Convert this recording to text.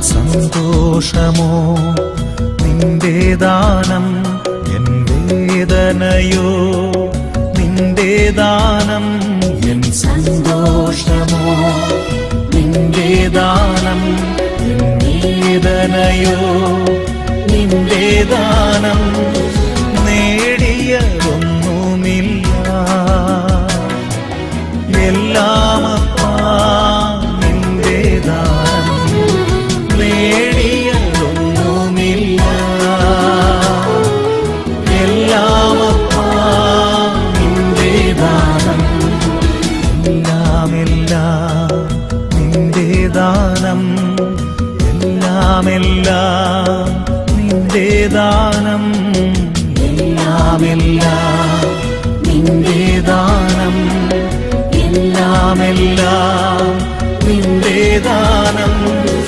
സന്തോഷമോ? നിന്റെ ദാനം എൻ വേദനയോ? നിന്റെ ദാനം എൻ സന്തോഷമോ? നിന്റെ ദാനം എൻ വേദനയോ? നിന്റെ ദാനം എല്ലാമെല്ലാം നിന്റെ ദാനം എല്ലാമെല്ലാം നിന്റെ ദാനം എല്ലാമെല്ലാം നിന്റെ ദാനം എല്ലാമെല്ലാം നിന്റെ ദാനം.